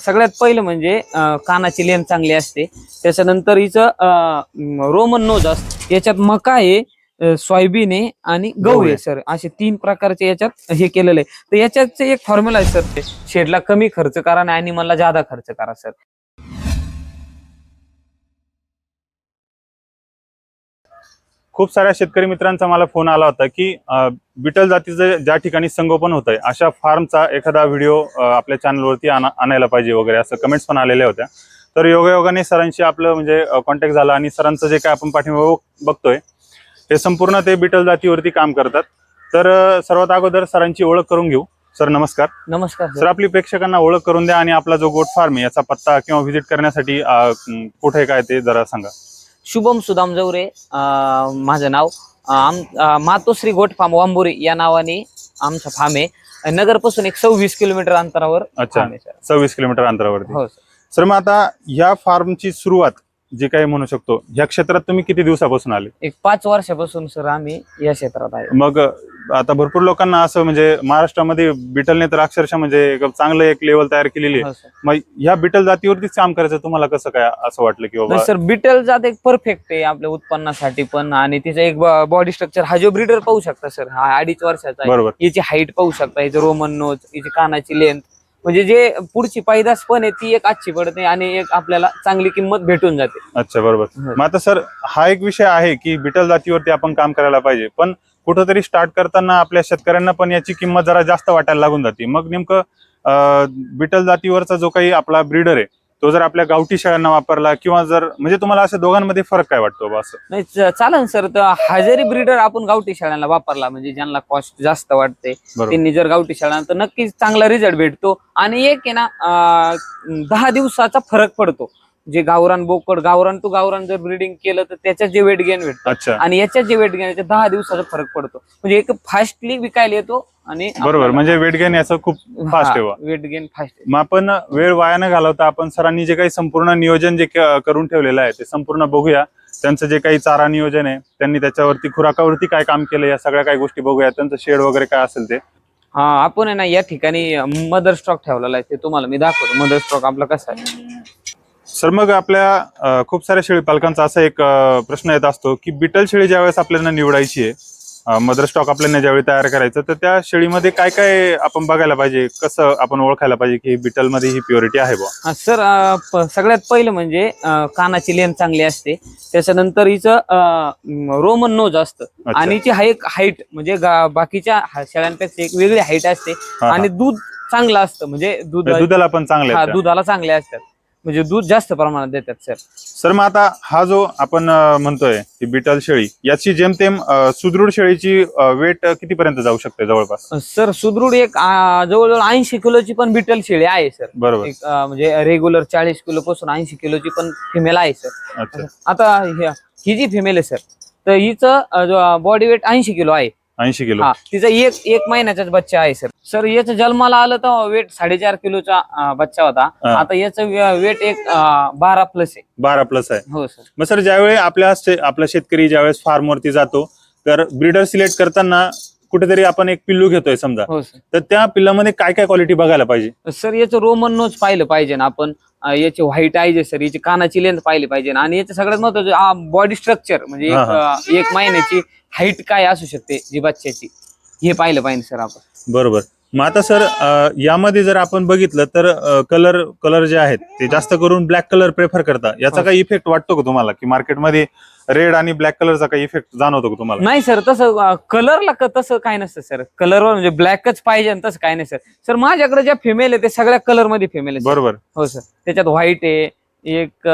सगळ्यात पहिलं म्हणजे कानाची लेन चांगली असते. त्याच्यानंतर हिचं रोमन नोज असते याच्यात मका आहे सोयाबीन आहे आणि गहू आहे. सर. असे तीन प्रकारचे याच्यात हे केलेलं आहे. तर याच्यात एक फॉर्म्युला आहे सर शेडला कमी खर्च करा आणि animal जादा खर्च करा सर. खूप साऱ्या शेतकरी मित्रांचा मला फोन आला होता की बिटल जातीचं ज्या ठिकाणी संगोपन होत आहे अशा फार्मचा एखादा व्हिडिओ आपल्या चॅनलवरती आणायला पाहिजे वगैरे असं कमेंट्स पण आलेल्या होत्या. तर योगायोगाने सरांशी आपलं म्हणजे कॉन्टॅक्ट झाला आणि सरांचं जे काय आपण पाठीमागे बघतोय हे संपूर्ण ते बिटल जातीवरती काम करतात. तर सर्वात अगोदर सरांची ओळख करून घेऊ. सर नमस्कार. नमस्कार सर. आपली प्रेक्षकांना ओळख करून द्या आणि आपला जो गोट फार्म आहे याचा पत्ता किंवा व्हिजिट करण्यासाठी कुठे काय ते जरा सांगा. शुभम सुदाम जवरे अं, माझं नाव. आम मातोश्री गोट फार्म वांबोरी या नावाने आमचा फार्म आहे. नगरपासून एक सव्वीस किलोमीटर अंतरावर अच्छा. सव्वीस किलोमीटर अंतरावरती. हो सर. सर मग आता या फार्मची सुरुवात जे काही म्हणू शकतो ह्या क्षेत्रात तुम्ही किती दिवसापासून आले? एक पाच वर्षापासून सर आम्ही या क्षेत्रात आहे. मग आता भरपूर लोकांना असं म्हणजे महाराष्ट्रामध्ये बिटलने तर अक्षरशः म्हणजे एक चांगलं एक लेवल तयार केलेली आहे. हो सर. मग ह्या बिटल जातीवरतीच काम करायचं तुम्हाला कसं काय असं वाटलं की बाबा नाही सर बिटल जात एक परफेक्ट आहे आपल्या उत्पन्नासाठी पण आणि तिचं एक बॉडी स्ट्रक्चर हा जो ब्रीडर पाहू शकता सर हा अडीच वर्षाचा आहे. बरोबर. याची हाईट पाहू शकता याचं रोमन नोज याची कानाची लेंथ म्हणजे जे पुढची पैदास पण आहे ती एक आजची पडते आणि एक आपल्याला चांगली किंमत भेटून जाते. अच्छा बरोबर. हो. मग आता सर हा एक विषय आहे की बिटल जातीवरती आपण काम करायला पाहिजे पण कुठंतरी स्टार्ट करताना आपल्या शेतकऱ्यांना पण याची किंमत जरा जास्त वाटायला लागून जाते. मग नेमकं बिटल जातीवरचा जो काही आपला ब्रीडर आहे तो जर आपल्या गावठी शेळ्यांना वापरला किंवा जर म्हणजे तुम्हाला असं दोघांमध्ये फरक काय वाटतो बा असं? नाही च- चालेल सर. तर हजारी ब्रीडर आपण गावठी शाळांना वापरला म्हणजे ज्यांना कॉस्ट जास्त वाटते बरोबर. त्यांनी जर गावठी शाळा तर नक्कीच चांगला रिझल्ट भेटतो. आणि एक आहे ना अं, दहा दिवसाचा फरक पडतो. जे गावरान बोकड गावरान टू गावरान जर ब्रीडिंग केलं तर त्याच्यात जे वेट गेन भेटतं. अच्छा. आणि याच्यात जे वेट गेन दहा दिवसाचा फरक पडतो. म्हणजे एक फास्टली विकायला येतो आणि बरोबर म्हणजे वेट गेन याचं खूप फास्ट. वेट गेन फास्ट मग आपण वेळ वाया न घालवता आपण सरांनी जे काही संपूर्ण नियोजन जे करून ठेवलेलं आहे ते संपूर्ण बघूया. त्यांचं जे काही चारा नियोजन आहे त्यांनी त्याच्यावरती खुराकावरती काय काम केलं या सगळ्या काही गोष्टी बघूया. त्यांचं शेड वगैरे काय असेल ते. हा आपण आहे ना या ठिकाणी मदर स्टॉक ठेवलेला आहे ते तुम्हाला मी दाखवतो. मदर स्टॉक आपला कसा आहे. सर मग आपल्या खूप साऱ्या शेळी पालकांचा असा एक प्रश्न येत असतो की बिटल शेळी ज्यावेळेस आपल्याला निवडायची आहे मदर स्टॉक आपल्याला ज्यावेळी तयार करायचं तर त्या शेळीमध्ये काय काय आपण बघायला पाहिजे कसं आपण ओळखायला पाहिजे की बिटलमध्ये ही प्युरिटी आहे बा सर सगळ्यात पहिलं म्हणजे कानाची लेन चांगली असते त्याच्यानंतर हिचं रोमन नोज असतं. आणि हिची हा एक हाईट म्हणजे बाकीच्या शेळ्यांपेक्षा एक वेगळी हाईट असते. आणि दूध चांगलं असतं म्हणजे दूध म्हणजे दुधाला पण चांगले. दुधाला चांगले असतात म्हणजे दूध जास्त प्रमाणात देतात सर सर मग आता हा जो आपण अं, म्हणतोय की बिटल शेळी याची जेमतेम अं, सुदृढ शेळीची वेट कितीपर्यंत जाऊ शकते जवळपास? सर सुदृढ एक जवळजवळ ऐंशी किलोची पण बिटल शेळी आहे सर बरोबर. एक अं, म्हणजे रेग्युलर चाळीस किलो पासून ऐंशी किलोची पण फिमेल आहे सर अच्छा. आता हि- ही जी फिमेल आहे सर तर हिचं बॉडी वेट ऐंशी किलो आहे. ऐंशी किलो. हा तिचा एक एक महिन्याचाच बच्चा आहे सर. सर याचं जन्माला आलं तर वेट साडेचार किलोचा अं, बच्चा होता. हा. आता याचं वेट एक अं, बारा प्लस आहे. बारा प्लस आहे. हो सर. मग सर ज्यावेळी आपल्या शे- आपला शेतकरी ज्यावेळेस फार्मवरती जातो तर ब्रीडर सिलेक्ट करताना कुठेतरी आपण एक पिल्लू घेतोय समजा. हो सर. तर त्या पिल्लामध्ये काय काय क्वालिटी बघायला पाहिजे? सर याचं रोमन नोच पाहिलं पाहिजे ना आपण. याची व्हाईट आहे सर याची कानाची लेंथ पाहिली पाहिजे. आणि याचं सगळ्यात महत्वाचं बॉडी स्ट्रक्चर म्हणजे एक, एक महिन्याची हाईट काय असू शकते जी बच्च्याची? हे पाहिलं पाहिजे सर आपण. बरोबर. मग आता सर अं, यामध्ये जर आपण बघितलं तर कलर कलर जे आहेत ते जास्त करून ब्लॅक कलर प्रेफर करता याचा हो. काही इफेक्ट वाटतो का तुम्हाला? की मार्केटमध्ये रेड आणि ब्लॅक कलरचा काही इफेक्ट जाणवतो का तुम्हाला? नाही सर तसं कलरला तसं काय नसतं सर. कलरवर म्हणजे ब्लॅकच पाहिजे आणि तसं काय नाही सर. सर माझ्याकडे ज्या फिमेल आहे ते सगळ्या कलरमध्ये फिमेल आहे sir. बरोबर. हो सर. त्याच्यात व्हाईट आहे एक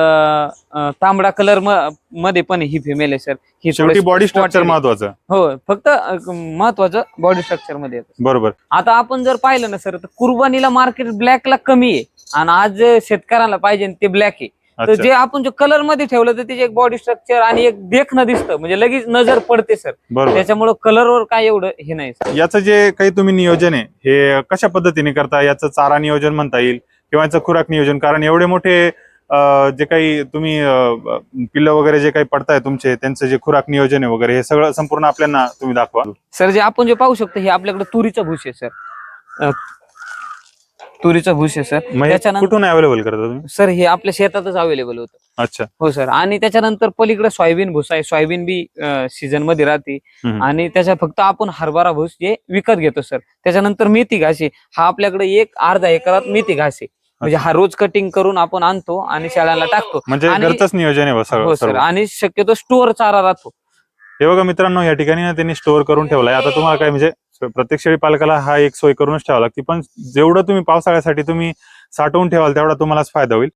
तांबडा कलरमध्ये पण ही फिमेल आहे सर ही शेवटी बॉडी स्ट्रक्चर. महत्वाचं. हो फक्त महत्वाचं बॉडी स्ट्रक्चरमध्ये बरोबर. आता आपण जर पाहिलं ना सर तर कुर्बानीला मार्केट ब्लॅकला कमी आहे. आणि आज शेतकऱ्याला पाहिजे ते ब्लॅक आहे. तर जे आपण जो कलरमध्ये ठेवलं तर त्याचे एक बॉडी स्ट्रक्चर आणि एक देखणं दिसतं. म्हणजे लगेच नजर पडते सर त्याच्यामुळे कलरवर काय एवढं हे नाही sir. याचं जे काही तुम्ही नियोजन आहे हे कशा पद्धतीने करता? याचं चारा नियोजन म्हणता येईल किंवा याचं खुराक नियोजन? कारण एवढे मोठे जे काही तुम्ही पिल्लं वगैरे जे काही पडताय तुमचे त्यांचं जे खुराक नियोजन आहे वगैरे हे सगळं संपूर्ण आपल्याला तुम्ही दाखवा. सर जे आपण जे पाहू शकतो हे आपल्याकडे तुरीचं भूस आहे सर. तुरीचं भूस आहे सर. त्याच्यानंतर कुठून अवेलेबल करता तुम्ही? सर हे आपल्या शेतातच अवेलेबल होतं. अच्छा. हो सर. आणि त्याच्यानंतर पलीकडे सोयाबीन भुसा आहे. सोयाबीन बी सीझनमध्ये राहते. आणि त्याच्या फक्त आपण हरभरा भूस जे विकत घेतो सर. त्याच्यानंतर मेथी घास आहे. हा आपल्याकडे एक अर्धा एकरात मेथी घास आहे. म्हणजे हा रोज कटिंग करून आपण आणतो आणि शाळांना टाकतो. म्हणजे आणि- घरचंच नियोजन आहे बा सगळं हो सर. सर्व. आणि शक्यतो स्टोअर चारा राहतो. हे बघा मित्रांनो या ठिकाणी ना त्यांनी स्टोअर करून ठेवलाय. आता तुम्हाला काय म्हणजे प्रत्येक शेळी पालकाला हा एक सोय करूनच ठेवा लागते. पण जेवढं तुम्ही पावसाळ्यासाठी तुम्ही साठवून ठेवाल तेवढा तुम्हालाच फायदा होईल.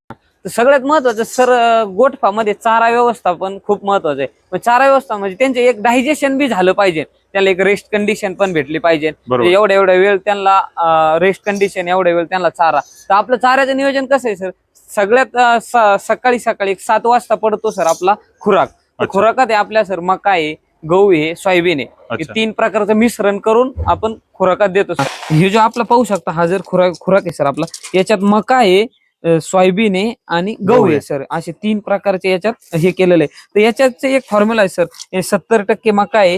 तर सगळ्यात महत्वाचं सर गोठफामध्ये चारा व्यवस्थापन खूप महत्वाचं आहे. मग चारा व्यवस्था म्हणजे त्यांचे एक डायजेशन बी झालं पाहिजे. त्याला एक रेस्ट कंडिशन पण भेटली पाहिजे. एवढ्या एवढ्या वेळ त्यांना रेस्ट कंडिशन एवढ्या वेळ त्यांना चारा. तर आपलं चाऱ्याचं नियोजन कसं आहे सर सगळ्यात सकाळी सकाळी एक सात वाजता पडतो सर आपला खुराक. खुराकात आहे आपल्या सर मका आहे गहू आहे सोयाबीन आहे. हे तीन प्रकारचं मिश्रण करून आपण खुराकात देतो सर हे जो आपला पाहू शकता हा जर खुराक खुराक आहे सर आपला याच्यात मका आहे सोयाबीन आहे आणि गहू आहे. सर. असे तीन प्रकारचे याच्यात हे केलेलं आहे. तर याच्यात एक फॉर्म्युला आहे सर. सत्तर टक्के मका आहे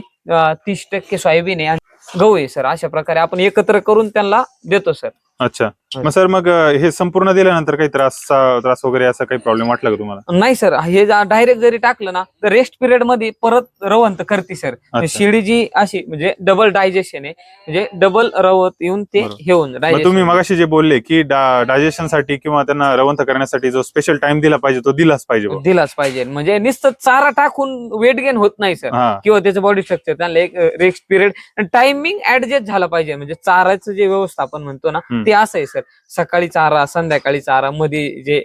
तीस टक्के सोयाबीन आहे आणि गहू आहे सर. अशा प्रकारे आपण एकत्र करून त्यांना देतो सर. अच्छा मग सर मग हे संपूर्ण दिल्यानंतर काही त्रास त्रास वगैरे असा काही प्रॉब्लेम वाटला का तुम्हाला नाही सर हे डायरेक्ट जरी टाकलं ना तर रेस्ट पिरियडमध्ये परत रवंत करते सर अच्छा. शिडी जी अशी म्हणजे डबल डायजेशन आहे म्हणजे डबल रवत येऊन ते. हे होऊन मग तुम्ही. मगाशी जे बोलले की डायजेशनसाठी किंवा त्यांना रवंथ करण्यासाठी जो स्पेशल टाइम दिला पाहिजे तो दिलाच पाहिजे. दिलाच पाहिजे म्हणजे नुसतं चारा टाकून वेट गेन होत नाही सर हा किंवा त्याचं बॉडी स्ट्रक्चर त्यांना एक रेस्ट पिरियड टायमिंग ऍडजस्ट झाला पाहिजे म्हणजे चाराचं जे व्यवस्थापन म्हणतो ना. ते असं आहे सर. सकाळी चारा संध्याकाळी चारा मध्ये जे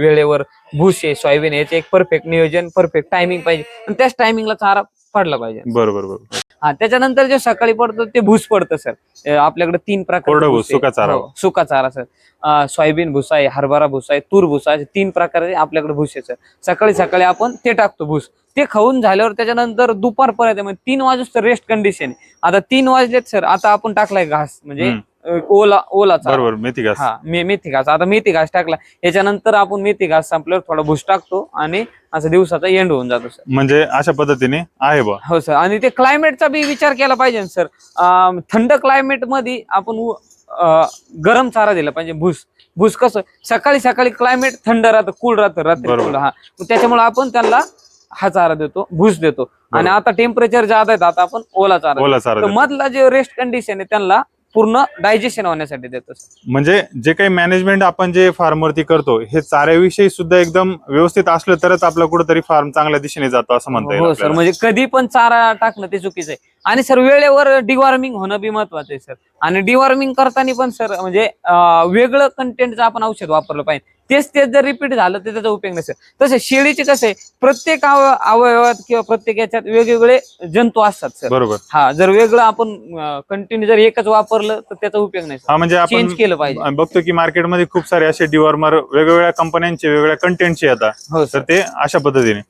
वेळेवर भूस आहे सोयाबीन आहे, याचे एक परफेक्ट नियोजन परफेक्ट टायमिंग पाहिजे. आणि त्याच टायमिंगला चारा पडला पाहिजे. बरोबर बरोबर. हा त्याच्यानंतर जे सकाळी पडतो ते भूस पडतं सर. आपल्याकडे तीन प्रकार सुका चारा. सुका चारा सर. सोयाबीन भुसा आहे हरभरा भुसा आहे तूर भुसा असे तीन प्रकारचे आपल्याकडे भूस आहे सर. सकाळी सकाळी आपण ते टाकतो भूस. ते खाऊन झाल्यावर त्याच्यानंतर दुपारपर्यंत म्हणजे तीन वाजता रेस्ट कंडिशन आहे. आता तीन वाजलेत सर. आता आपण टाकलाय घास म्हणजे ओला ओला चारा बरोबर मेथी घास. हा मे मेथी घास. आता मेथी घास टाकला. याच्यानंतर आपण मेथी घास संपल्यावर थोडा भुस टाकतो आणि असं दिवसाचा एंड होऊन जातो सर. म्हणजे अशा पद्धतीने आहे बा. हो सर. आणि ते क्लायमेटचा बी विचार केला पाहिजे ना सर. थंड क्लायमेटमध्ये आपण गरम चारा दिला पाहिजे भूस. भूस कसं सकाळी सकाळी क्लायमेट थंड राहतं कूल राहतं रात्री हा. त्याच्यामुळे आपण त्यांना हा चारा देतो भूस देतो. आणि. आता टेम्परेचर जात आहेत आता आपण ओला चारा ओला. चारा. मधला जे रेस्ट कंडिशन आहे त्यांना पूर्ण डायजेशन होण्यासाठी देतो. म्हणजे जे काही मॅनेजमेंट आपण जे फार्मवरती करतो हे चाऱ्याविषयी सुद्धा एकदम व्यवस्थित असलं तरच आपला कुठेतरी फार्म चांगल्या दिशेने जातो असं म्हणता येईल हो सर. म्हणजे कधी पण चारा टाकणं ते चुकीचं आहे आणि सर वेळेवर डिवॉर्मिंग होणं बी महत्वाचं आहे सर आणि डिवॉर्मिंग करताना पण सर म्हणजे अं, वेगळं कंटेंटचं आपण औषध वापरलं पाहिजे तेच तेच जर रिपीट झालं तर त्याचा उपयोग नसेल. तसे शेळीचे कसे प्रत्येक अव- अवयवात किंवा प्रत्येक याच्यात वेगवेगळे जंतू असतात सर बरोबर. हा जर वेगळं आपण कंटिन्यू जर एकच वापरलं तर त्याचा उपयोग नाही हा म्हणजे आपण चेंज केलं पाहिजे. बघतो की मार्केटमध्ये खूप सारे असे डिवॉर्मर वेगवेगळ्या कंपन्यांचे वेगवेगळ्या कंटेंटचे येतात. हो सर ते अशा पद्धतीने.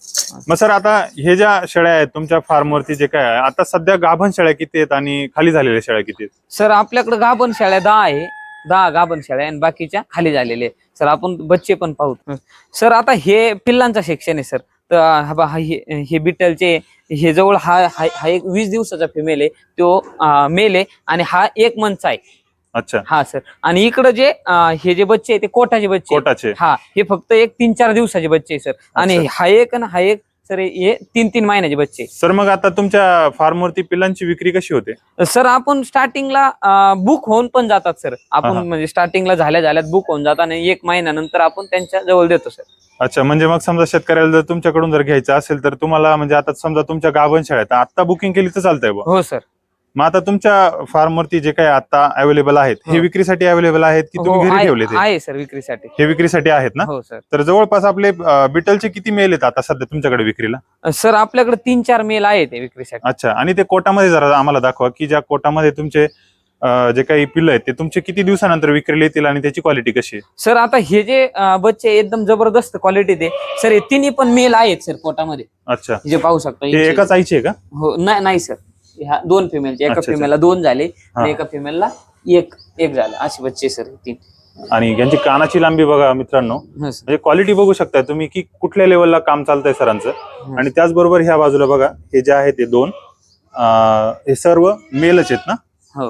मग सर आता हे ज्या शेळ्या आहेत तुमच्या फार्मवरती जे काय आता सध्या गाभण शेळ्या किती आहेत आणि खाली झालेल्या शेळ्या किती आहेत? सर आपल्याकडे गाभण शाळ्या दहा आहे. दहा गाभण शाळ्या आहे आणि बाकीच्या खाली झालेले. सर आपण बच्चे पण पाहू. सर आता हे पिल्लांचा सेक्शन आहे सर. तर हा बिटलचे हे जवळ हा हा एक वीस दिवसाचा फिमेल आहे. तो मेल आहे आणि हा एक मंथचा आहे. अच्छा. हा सर. आणि इकडं जे हे जे बच्चे आहे ते कोटाचे बच्चे. कोटाचे. हा हे फक्त एक तीन चार दिवसाचे बच्चे आहे सर. आणि. हा एक आणि हा एक सर हे तीन तीन महिन्याचे बच्चे. सर मग आता तुमच्या फार्मवरती पिल्लांची विक्री कशी होते सर आपण स्टार्टिंगला बुक होऊन पण जातात सर आपण हा. म्हणजे स्टार्टिंगला झाल्या झाल्यात बुक होऊन जातात आणि एक महिन्यानंतर आपण त्यांच्या जवळ देतो सर अच्छा म्हणजे मग समजा शेतकऱ्याला जर तुमच्याकडून जर घ्यायचं असेल तर तुम्हाला म्हणजे आता समजा तुमच्या गाभण शेळ्या आहेत आता बुकिंग केली तर चालतंय बुवा. हो सर मग आता तुमच्या फार्मवरती जे काही आता अवेलेबल आहेत हे हो. विक्रीसाठी अवेलेबल आहेत की हो, तुम्ही घरी आहे- ठेवले ते? आहे सर विक्रीसाठी. हे विक्रीसाठी आहेत ना? हो सर तर जवळपास आपले अं, बिटलचे किती मेल आहेत आता सध्या तुमच्याकडे विक्रीला? सर आपल्याकडे तीन चार मेल आहे ते विक्रीसाठी. अच्छा आणि ते कोटामध्ये जरा आम्हाला दाखवा की ज्या कोटामध्ये तुमचे अं, जे काही पिल्ल आहेत ते तुमचे किती दिवसानंतर विक्रीला येतील आणि त्याची क्वालिटी कशी आहे? सर आता हे जे अं, बच्चे एकदम जबरदस्त क्वालिटी ते. सर हे तिन्ही पण मेल आहेत सर पोटामध्ये अच्छा. जे पाहू शकता हे- एकाच आईचे आहे का? हो नाही नाही सर ह्या दोन फिमेलचे एका अच्छा, अच्छा. फिमेलला दोन झाले हा. आणि एका फिमेलला एक एक झालं. असे बच्चे सर हे तीन. आणि यांची कानाची लांबी बघा मित्रांनो. हो सर म्हणजे क्वालिटी बघू शकताय तुम्ही की कुठल्या लेवलला काम चालतंय सरांचं. हो. आणि त्याचबरोबर ह्या बाजूला बघा हे जे आहे ते दोन अं, हे सर्व मेलच आहेत ना? हो.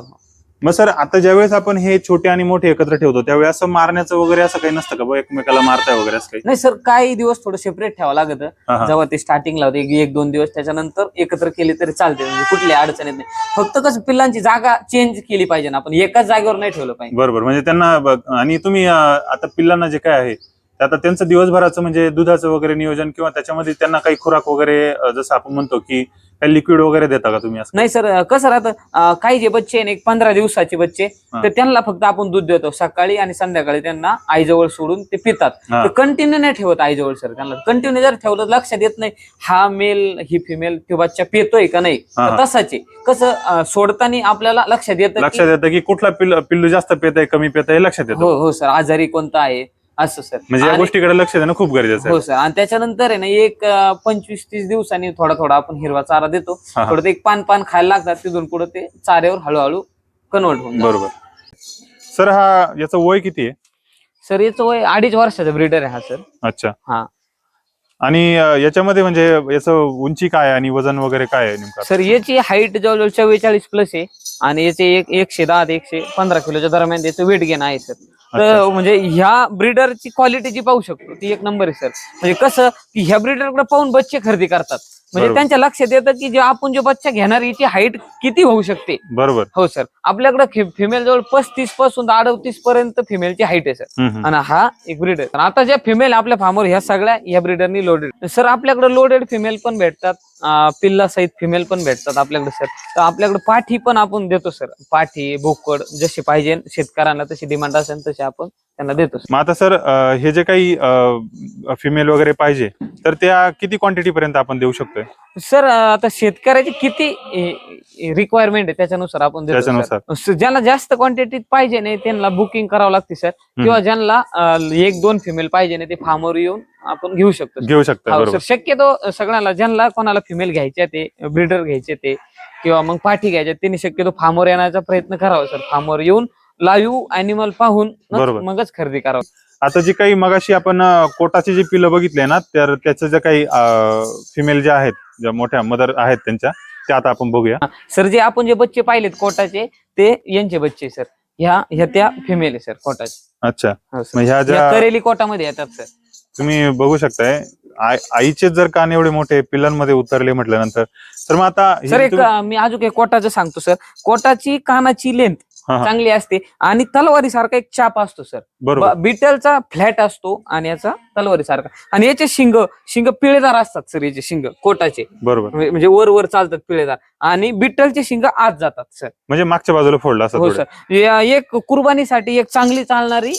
मग सर आता ज्यावेळेस आपण हे छोटे आणि मोठे एकत्र ठेवतो त्यावेळेस असं मारण्याचं वगैरे असं काही नसतं का? बुवा, एकमेकाला मारताय वगैरे असं काही? नाही सर काही दिवस थोडं सेपरेट ठेवावं लागतं. हा, हा. जेव्हा ते स्टार्टिंगला होते एक दोन दिवस त्याच्यानंतर एकत्र केले तरी चालते. म्हणजे कुठली अडचण येत नाही. फक्त कसं पिल्लांची जागा चेंज केली पाहिजे ना आपण. एकाच जागेवर नाही ठेवलं पाहिजे. बरोबर. म्हणजे त्यांना ब- आणि तुम्ही अं, आता पिल्लांना जे काय आहे आता त्यांचं दिवसभराचं म्हणजे दुधाचं वगैरे नियोजन किंवा त्याच्यामध्ये त्यांना काही खुराक वगैरे जसं आपण म्हणतो की काही लिक्विड वगैरे देता का तुम्ही असं? नाही सर कसं राहतं काही जे बच्चे आहे ना, एक पंधरा दिवसाचे बच्चे. तर त्यांना फक्त आपण दूध देतो. सकाळी आणि संध्याकाळी त्यांना आईजवळ सोडून ते पितात. कंटिन्यू नाही ठेवत आईजवळ सर त्यांना. कंटिन्यू जर ठेवलं लक्षात येत नाही हा मेल ही फिमेल तो बच्चा पितोय का नाही. तसाच. कसं सोडताना आपल्याला लक्षात येतं लक्षात येतं की कुठला पिल्लू जास्त पेत आहे कमी पेत आहे लक्षात येतं. हो हो सर. आजारी कोणता आहे? असं सर. म्हणजे या आणि- गोष्टीकडे लक्ष देणं खूप गरजेचं हो सर. आणि त्याच्यानंतर आहे ना एक अं, पंचवीस तीस दिवसांनी थोडा थोडा आपण हिरवा चारा देतो. हा, हा. थोडं ते एक पान पान खायला लागतात तिथून पुढे ते चाऱ्यावर हळूहळू कन्वर्ट होऊन जातं. बरोबर. सर हा याचं वय किती आहे? सर याचं वय अडीच वर्षाचा ब्रीडर आहे हा सर. अच्छा. हा. आणि अं, याच्यामध्ये म्हणजे याचं उंची काय आहे आणि वजन वगैरे काय आहे नेमकं? सर याची हाईट जवळजवळ चव्वेचाळीस प्लस आहे. आणि याचे एक एकशे दहा ते एकशे पंधरा किलोच्या दरम्यान त्याचं वेट गेन आहे सर तर. म्हणजे ह्या ब्रीडरची क्वालिटी जी पाहू शकतो ती एक नंबर आहे सर म्हणजे कसं की ह्या ब्रीडरकडे पाहून बच्चे खरेदी करतात. म्हणजे. त्यांच्या लक्षात येतं की जे आपण जो बच्चा घेणार याची हाईट किती होऊ शकते? बरोबर. हो सर आपल्याकडे फिमेल जवळ पस्तीसपासून अडतीस पर्यंत फिमेलची हाईट आहे सर. आणि हा एक ब्रीडर आहे. आता ज्या फिमेल आपल्या फार्मवर ह्या सगळ्या या ब्रीडरनी लोडेड सर आपल्याकडे लोडेड फिमेल पण भेटतात. पिल्ला सहित फिमेल पण भेटतात आपल्याकडे सर तर आपल्याकडे पाठी पण आपण देतो सर पाठी बोकड जशी पाहिजे शेतकऱ्यांना तशी डिमांड असेल तशी आपण त्यांना देतो. मग आता सर अं, हे जे काही फिमेल वगैरे पाहिजे तर त्या किती क्वांटिटी पर्यंत आपण देऊ शकतोय सर अं, आता शेतकऱ्याची किती रिक्वायरमेंट आहे त्याच्यानुसार आपण देतो sir. त्याच्यानुसार. स- ज्यांना जास्त क्वांटिटीत पाहिजे नाही त्यांना बुकिंग करावं लागते सर किंवा ज्यांना अं, एक दोन फिमेल पाहिजे नाही ते फार्मवर येऊन आपण घेऊ शकतो sir. घेऊ शकता हो, बरोबर सर शक्यतो सगळ्याला ज्यांना कोणाला फिमेल घ्यायचे ते ब्रीडर घ्यायचे ते किंवा मग पाठी घ्यायचे त्यांनी शक्यतो फार्मवर येण्याचा प्रयत्न करावा सर फार्मवर येऊन लाईव्ह अॅनिमल पाहून बरोबर. मगच खरेदी करावं. आता जी काही मगाशी आपण अं, कोटाची जी पिलं बघितले ना तर त्याचं जे काही फिमेल जे आहेत ज्या मोठ्या मदर आहेत त्यांच्या त्या आता आपण बघूया. सर जे आपण जे बच्चे पाहिलेत कोटाचे ते यांचे बच्चे सर ह्या ह्या त्या फिमेल आहे सर कोटाचे. अच्छा. हो, sir. मग ह्या ज्या करेली कोटामध्ये येतात सर तुम्ही बघू शकताय आई- आईचे जर कान एवढे मोठे पिल्लांमध्ये उतरले म्हटल्यानंतर तर मग आता सर एक तुम्ही- अं, मी अजून एक कोटाचं सांगतो सर कोटाची कानाची लेंथ चांगली असते. आणि तलवारी सारखा एक चाप असतो सर. बिटलचा फ्लॅट असतो आणि याचा तलवारी सारखा आणि याचे शिंग शिंग पिळेदार असतात सर याचे शिंग कोटाचे. बरोबर. म्हणजे म्हणजे वर वर चालतात पिळेदार. आणि बिटलचे शिंग आत जातात सर. म्हणजे मागच्या बाजूला फोडला हो. सर. एक कुर्बानीसाठी एक चांगली चालणारी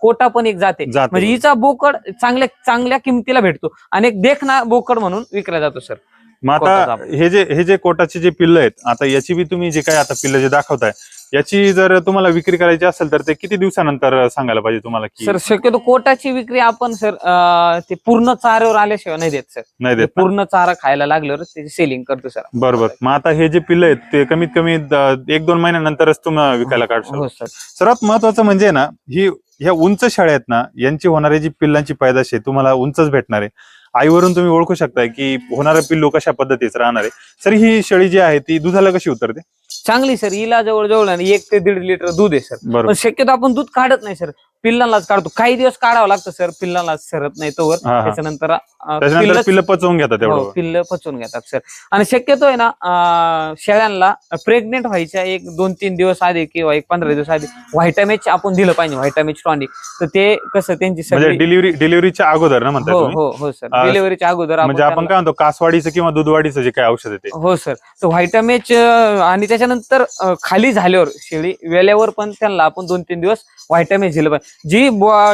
कोटा पण एक जाते. म्हणजे हिचा बोकड चांगल्या चांगल्या किमतीला भेटतो. आणि एक देखना बोकड म्हणून विकला जातो सर. मग आता हे जे हे जे कोटाचे जे पिल्ल आहेत आता याची बी तुम्ही जे काय आता पिल्ल जे दाखवताय याची जर तुम्हाला विक्री करायची असेल तर ते किती दिवसानंतर सांगायला पाहिजे तुम्हाला की सर शक्यतो कोटाची विक्री आपण सर अं, ते पूर्ण चाऱ्यावर आल्याशिवाय नाही देत सर. नाही देत ना? पूर्ण चारा खायला लागल्यावर त्याची सेलिंग करतो सर. बरोबर. मग आता हे जे पिल्ल आहेत ते कमीत कमी द- एक दोन महिन्यानंतरच तुम्हाला विकायला काढतो हो सर. सर्वात महत्वाचं म्हणजे ना ही ह्या उंच शाळा आहेत ना यांची होणारी जी पिल्लांची पैदाश आहे तुम्हाला उंचच भेटणार आहे. आईवरून तुम्ही ओळखू शकताय की होणारं पिल्लू कशा पद्धतीचं राहणार आहे. सर ही शेळी जी आहे ती दुधाला कशी उतरते? चांगली सर. हिला जवळ जवळ आणि एक ते दीड लिटर दूध आहे सर. बरोबर. पण शक्यतो आपण दूध काढत नाही सर. पिल्लांनाच काढतो. काही दिवस काढावं लागतं सर. पिल्लांना सरत नाही तोवर. हा, हा. त्याच्यानंतर अं, त्याच्यानंतर पिल्लंच- पिल्ल पचवून घेतात हो, तेवढं पिल्ल पचवून घेतात सर. आणि शक्यतो आहे ना अं, शेळ्यांना प्रेग्नेंट व्हायच्या एक दोन तीन दिवस आधी किंवा एक पंधरा दिवस आधी व्हायटामिच आपण दिलं पाहिजे व्हायटामिच टॉनिक. तर ते कसं त्यांची म्हणजे सगळी डिलिव्हरी डिलिव्हरीच्या अगोदर ना म्हणताय हो तुम्ही? हो हो सर. अं, डिलिव्हरीच्या अगोदर म्हणजे आपण त्यांना- काय म्हणतो कासवाडीचं किंवा दूधवाडीचं जे काय औषध आहे ते. हो सर. तर व्हायटामेच आणि त्याच्यानंतर अं, खाली झाल्यावर शेळी वेल्यावर पण त्यांना आपण दोन तीन दिवस व्हायटामेज दिलं पाहिजे. जी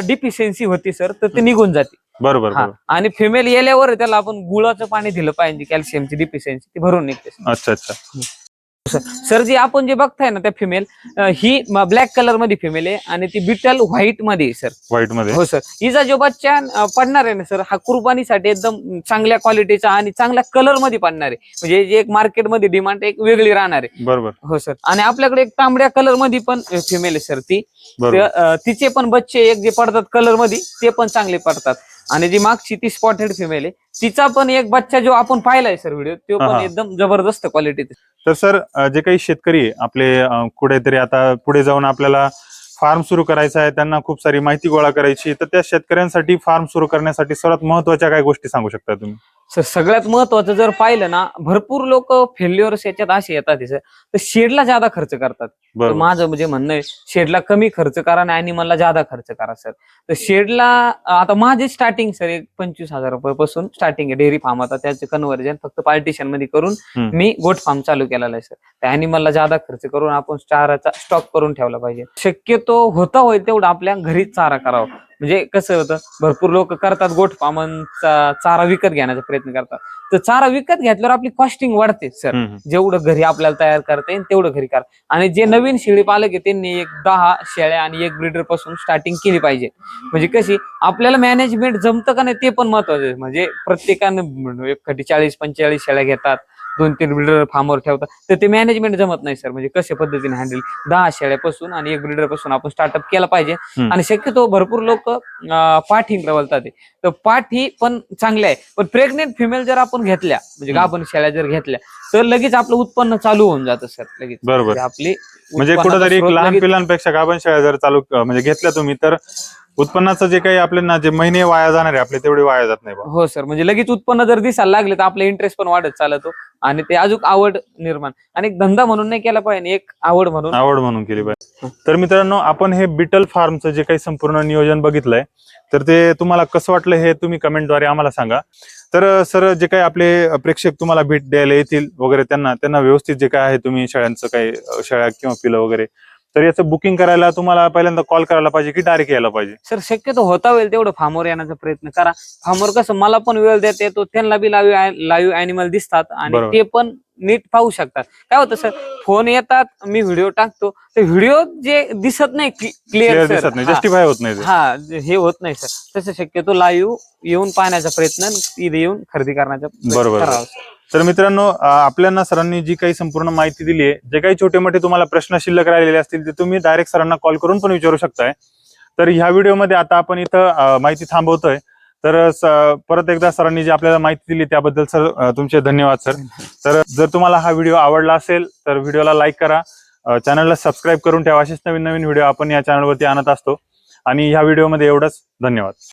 डिफिशियन्सी होती सर तर ते निघून जाते. बरोबर हा. बरोबर. आणि फिमेल येल्यावर त्याला आपण गुळाचं पाणी दिलं पाहिजे कॅल्शियमची डिफिशियन्सी ती भरून निघते. अच्छा अच्छा. सर जी आपण जे बघताय ना त्या फिमेल ही ब्लॅक कलरमध्ये फिमेल आहे आणि ती बिटल व्हाईटमध्ये सर व्हाईटमध्ये. हो सर हिचा जो बच्चा पडणार आहे ना सर हा कुर्बानीसाठी एकदम चांगल्या क्वालिटीचा आणि चांगल्या कलरमध्ये पडणार आहे. म्हणजे जे एक मार्केटमध्ये डिमांड एक वेगळी राहणार आहे. बरोबर. हो सर आणि आपल्याकडे एक तांबड्या कलरमध्ये पण फिमेल आहे सर ती. तिचे पण बच्चे एक जे पडतात कलरमध्ये ते पण चांगले पडतात. आणि जी मागची ती स्पॉटेड फिमेल आहे तिचा पण एक बच्चा जो आपण पाहिलाय सर व्हिडिओ तो हा, पण हा. एकदम जबरदस्त क्वालिटीचा तर सर अ, जे काही शेतकरी आहे, आपले अ, कुठेतरी आता पुढे जाऊन आपल्याला फार्म सुरू करायचा आहे त्यांना खूप सारी माहिती गोळा करायची तर त्या शेतकऱ्यांसाठी फार्म सुरू करण्यासाठी सर्वात महत्त्वाच्या काय गोष्टी सांगू शकता तुम्ही सर सगळ्यात महत्वाचं जर पाहिलं ना भरपूर लोक फेल्युअर्स याच्यात असे येतात सर. तर शेडला ज्यादा खर्च करतात. तर माझं म्हणजे म्हणणं आहे शेडला कमी खर्च करा आणि अॅनिमलला ज्यादा खर्च करा सर. तर शेडला आता माझी स्टार्टिंग सर एक पंचवीस हजार रुपयापासून स्टार्टिंग आहे डेअरी फार्म आता त्याचे कन्व्हर्जन फक्त पार्टिशनमध्ये करून. मी गोट फार्म चालू केलेला आहे सर. त्या अॅनिमलला ज्यादा खर्च करून आपण चाराचा स्टॉक करून ठेवला पाहिजे. शक्यतो होता होईल तेवढं आपल्या घरीच चारा करावा. म्हणजे कसं होतं भरपूर लोक करतात फार्मांचा चारा विकत घेण्याचा प्रयत्न करतात. तर चारा विकत घेतल्यावर आपली कॉस्टिंग वाढते सर. जेवढं घरी आपल्याला तयार करता येईल तेवढं घरी करा. आणि जे नवीन शेळी पालक आहे त्यांनी एक दहा शेळ्या आणि एक ब्रिडरपासून स्टार्टिंग केली पाहिजे. म्हणजे कशी आपल्याला मॅनेजमेंट जमतं का नाही ते पण महत्वाचं आहे. म्हणजे प्रत्येकानं एखादी चाळीस पंचेचाळीस शेळ्या घेतात. दोन तीन ब्रिडर फार्मवर ठेवतात. तर ते मॅनेजमेंट जमत नाही सर म्हणजे कशा पद्धतीने हँडल दहा शेळ्यापासून आणि एक ब्रिडरपासून आपण स्टार्टअप केला पाहिजे. आणि शक्यतो भरपूर लोक पाठी बोलतात ते. तर पाठ ही पण चांगली आहे. पण प्रेग्नेंट फिमेल जर आपण घेतल्या म्हणजे. गाभण शेळ्या जर घेतल्या तर लगेच आपलं उत्पन्न चालू होऊन जातं सर लगेच. बरोबर. म्हणजे आपली म्हणजे कुठेतरी लहान पिलांपेक्षा गाभण शेळ्या जर चालू म्हणजे घेतल्या तुम्ही तर उत्पन्नाचं जे काही आपल्याला जे महिने वाया जाणार आहे आपले तेवढे वाया जात नाही बा. हो सर म्हणजे लगेच उत्पन्न जर दिसायला लागले तर आपले इंटरेस्ट पण वाढत चालतो आणि ते अजून आवड निर्माण. आणि एक धंदा म्हणून नाही केला पाहिजे एक आवड म्हणून. आवड म्हणून केली पाहिजे. तर मित्रांनो आपण हे बिटल फार्मचं जे काही संपूर्ण नियोजन बघितलंय तर ते तुम्हाला कसं वाटलं हे तुम्ही कमेंटद्वारे आम्हाला सांगा. तर सर जे काही आपले प्रेक्षक तुम्हाला भेट द्यायला येतील वगैरे त्यांना त्यांना व्यवस्थित जे काय आहे तुम्ही शेळ्यांचं काही अ, शेळ्या किंवा पिलं वगैरे तर याचं बुकिंग करायला तुम्हाला पहिल्यांदा कॉल करायला पाहिजे की डायरेक्ट यायला पाहिजे सर शक्यतो होता होईल तेवढं फार्मवर येण्याचा प्रयत्न करा फार्मवर कसं मला पण वेळ देता येतो त्यांना बी लाईव्ह लाईव्ह अॅनिमल दिसतात आणि बरोबर. ते पण नीट पाहू शकतात काय होतं सर फोन येतात मी व्हिडिओ टाकतो ते व्हिडिओ जे दिसत नाही क्लिअर क्लिअर दिसत नाही जस्टिफाय होत नाही ते. हा हे होत नाही सर तसं शक्यतो लाईव्ह येऊन पाहण्याचा प्रयत्न इथे येऊन खरेदी करण्याचा प्रयत्न बरोबर. करावा sir. तर मित्रांनो आपल्याला सरांनी जी काही संपूर्ण माहिती दिली आहे जे काही छोटे मोठे तुम्हाला प्रश्न शिल्लक राहिलेले असतील ते तुम्ही डायरेक्ट सरांना कॉल करून पण विचारू शकताय. तर ह्या व्हिडिओमध्ये आता आपण इथं माहिती थांबवतोय. तर परत एकदा सरांनी जी आपल्याला माहिती दिली त्याबद्दल सर तुमचे धन्यवाद सर. तर जर तुम्हाला हा व्हिडिओ आवडला असेल तर व्हिडिओला लाईक करा. चॅनलला सबस्क्राईब करून ठेवा. असेच नवीन नवीन व्हिडिओ आपण या चॅनलवरती आणत असतो. आणि ह्या व्हिडिओमध्ये एवढंच. धन्यवाद.